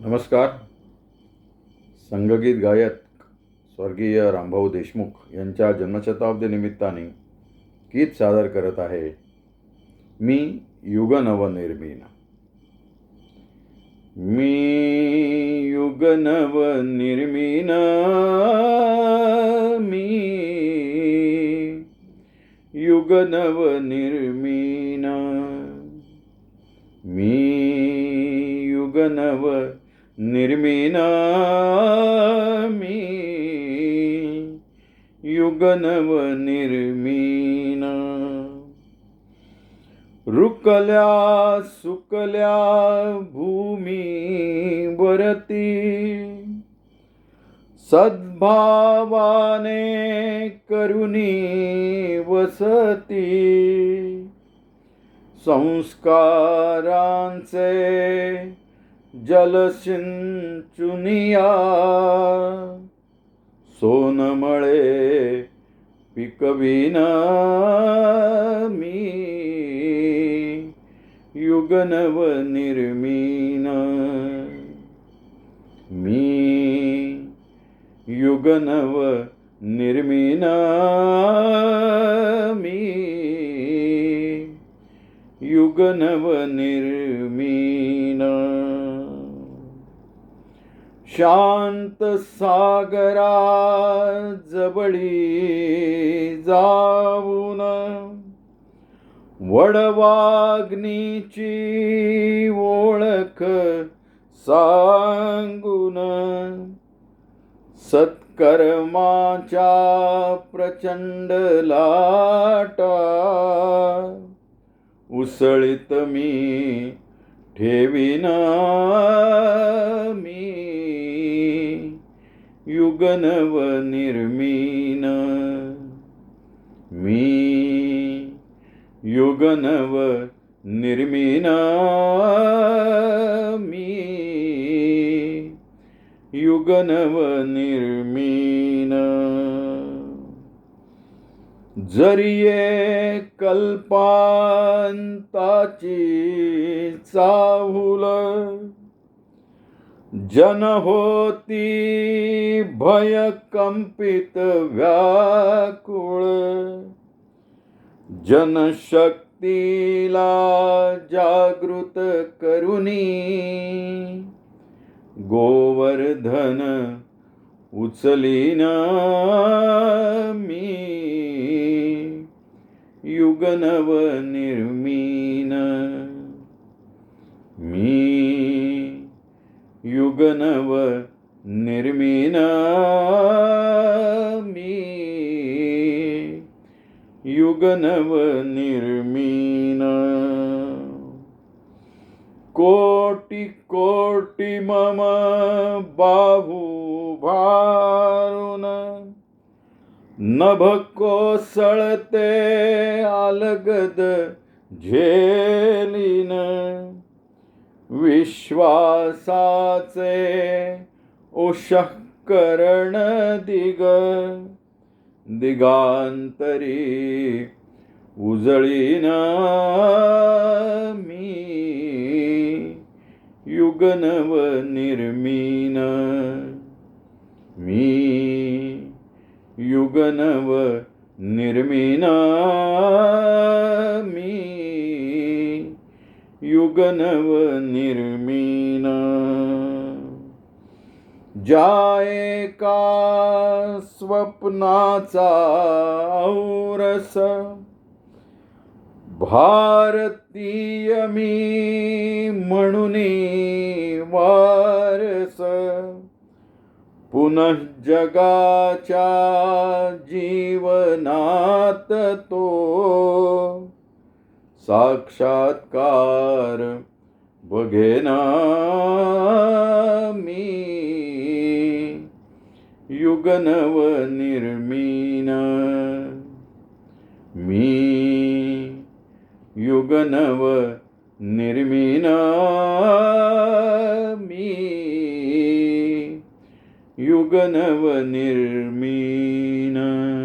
नमस्कार. संगगीत गायक स्वर्गीय रामभाऊ देशमुख यांच्या जन्मशताब्दी निमित्ताने गीत सादर करत आहे मी युग नवनिर्मिण मी युग नवनिर्मिण मी युग नवनिर्मिण मी युग नव निर्मिण मी. युग नव रुकल्या सुकल्या भूमी वरती. सद्भावाने करुणी वसती. संस्कारांचे जलसिंचुनिया सोनमळे पिकविन मी युगनव निर्मीन मी युगनव निर्मीन मी युगनव निर् शांत सागरा जवळी जाऊन वडवाग्नीची ओळख सांगून सत्कर्माच्या प्रचंड लाटा उसळीत मी ठेवीन. युगनव निर्मीन। मी युगनव निर्मीन। मी युगनव निर्मीन। जरिये कल्पांताची चाहुल जन होती भयकंपित व्याकुळ. जनशक्तीला जागृत करुणी गोवर्धन उचलीन मी. युगनव निर्मीन मी. युगनव निर्मिनामी मी. युगनव निर्मिण कोटि कोटि मम बाहू भारुन. नभ कोसळते अलगद झेलिन. विश्वासाचे उषकरण दिग दिगांतरी उजळीन मी. युगनव निर्मीन मी. युगनव निर्मीन मी. युगनव निर्मिण। ज्या एका स्वप्नाचा औरस? भारतीय मी म्हणून वारस। पुनः जगाच्या जीवनात तो साक्षात्कार बघेना मी. युगनव निर्मीन. मी युगनव निर्मीन. मी युगनव निर्मिण